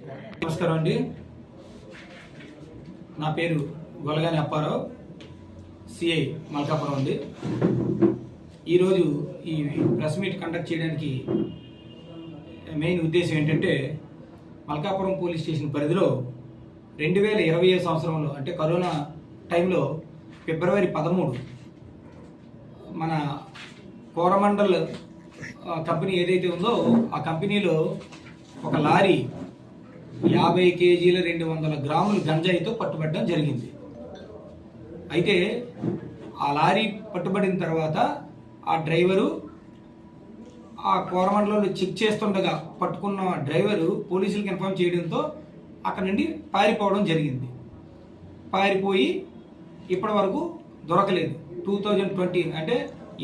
నమస్కారం అండి. నా పేరు గొలగాని అప్పారావు సిఐ మల్కాపురం అండి. ఈరోజు ఈ ప్రెస్ మీట్ కండక్ట్ చేయడానికి మెయిన్ ఉద్దేశం ఏంటంటే మల్కాపురం పోలీస్ స్టేషన్ పరిధిలో రెండు వేల ఇరవై ఐదు సంవత్సరంలో అంటే కరోనా టైంలో ఫిబ్రవరి పదమూడు మన కోరమండల్ కంపెనీ ఏదైతే ఉందో ఆ కంపెనీలో ఒక లారీ యాభై కేజీల రెండు వందల గ్రాములు గంజాయితో పట్టుబడడం జరిగింది. అయితే ఆ లారీ పట్టుబడిన తర్వాత ఆ డ్రైవరు ఆ కోరమండలంలో చెక్ చేస్తుండగా పట్టుకున్న డ్రైవరు పోలీసులకు ఇన్ఫార్మ్ చేయడంతో అక్కడ నుండి పారిపోవడం జరిగింది. పారిపోయి ఇప్పటి వరకు దొరకలేదు. టూ థౌజండ్ ట్వంటీ అంటే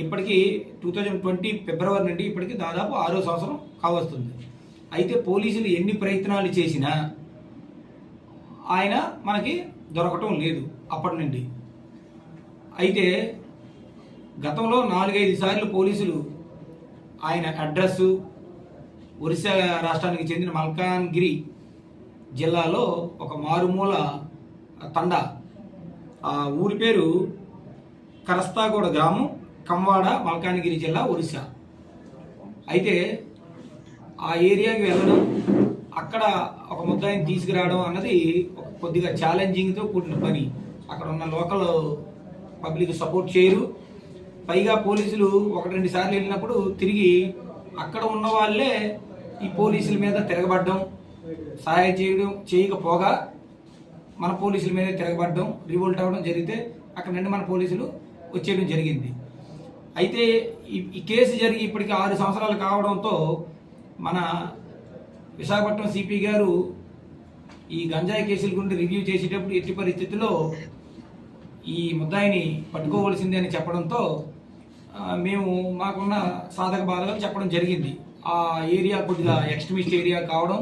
ఇప్పటికీ టూ థౌజండ్ ట్వంటీ ఫిబ్రవరి నుండి ఇప్పటికి దాదాపు ఆరో సంవత్సరం కావస్తుంది. అయితే పోలీసులు ఎన్ని ప్రయత్నాలు చేసినా ఆయన మనకి దొరకటం లేదు అప్పటి నుండి. అయితే గతంలో నాలుగైదు సార్లు పోలీసులు ఆయన అడ్రస్సు ఒరిస్సా రాష్ట్రానికి చెందిన మల్కాన్గిరి జిల్లాలో ఒక మారుమూల తండా. ఆ ఊరి పేరు కరస్తాగూడ గ్రామం కంవాడ మల్కాన్గిరి జిల్లా ఒరిస్సా. అయితే ఆ ఏరియాకి వెళ్ళడం అక్కడ ఒక ముద్దాయిని తీసుకురావడం అన్నది కొద్దిగా ఛాలెంజింగ్తో కూడిన పని. అక్కడ ఉన్న లోకల్ పబ్లిక్ సపోర్ట్ చేయరు. పైగా పోలీసులు ఒకటి రెండు సార్లు వెళ్ళినప్పుడు తిరిగి అక్కడ ఉన్న వాళ్ళే ఈ పోలీసుల మీద తిరగబడ్డం సహాయం చేయడం చేయకపోగా మన పోలీసుల మీద తిరగబడ్డం రివోల్ట్ అవ్వడం జరిగితే అక్కడ నుండి మన పోలీసులు వచ్చేయడం జరిగింది. అయితే ఈ ఈ కేసు జరిగి ఇప్పటికి ఆరు సంవత్సరాలు కావడంతో మన విశాఖపట్నం సిపి గారు ఈ గంజాయి కేసుల గురించి రివ్యూ చేసేటప్పుడు ఎట్టి పరిస్థితుల్లో ఈ ముద్దాయిని పట్టుకోవలసిందే అని చెప్పడంతో మేము మాకున్న సాధక బాధలు చెప్పడం జరిగింది. ఆ ఏరియా కొద్దిగా ఎక్స్ట్రీమిస్ట్ ఏరియా కావడం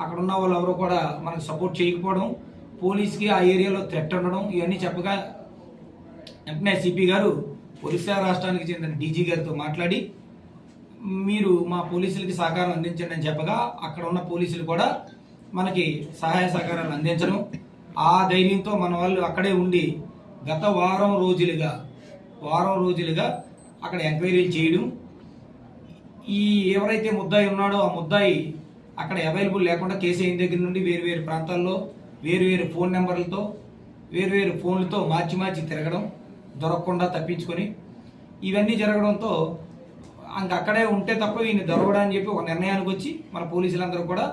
అక్కడ ఉన్న వాళ్ళు ఎవరు కూడా మనకు సపోర్ట్ చేయకపోవడం పోలీస్కి ఆ ఏరియాలో థ్రెట్ ఉండడం ఇవన్నీ చెప్పగా వెంటనే సిపి గారు ఒరిస్సా రాష్ట్రానికి చెందిన డీజీ గారితో మాట్లాడి మీరు మా పోలీసులకి సహకారం అందించండి అని చెప్పగా అక్కడ ఉన్న పోలీసులు కూడా మనకి సహాయ సహకారాలు అందించడం. ఆ ధైర్యంతో మన వాళ్ళు అక్కడే ఉండి గత వారం రోజులుగా వారం రోజులుగా అక్కడ ఎంక్వైరీలు చేయడం. ఈ ఎవరైతే ముద్దాయి ఉన్నాడో ఆ ముద్దాయి అక్కడ అవైలబుల్ లేకుండా కేసీఆర్ దగ్గర నుండి వేరు వేరు ప్రాంతాల్లో వేరు వేరు ఫోన్ నెంబర్లతో వేరు వేరు ఫోన్లతో మార్చి మార్చి తిరగడం దొరకకుండా తప్పించుకొని ఇవన్నీ జరగడంతో ఇంక అక్కడే ఉంటే తప్ప ఈయన దొరకడం అని చెప్పి ఒక నిర్ణయానికి వచ్చి మన పోలీసులందరూ కూడా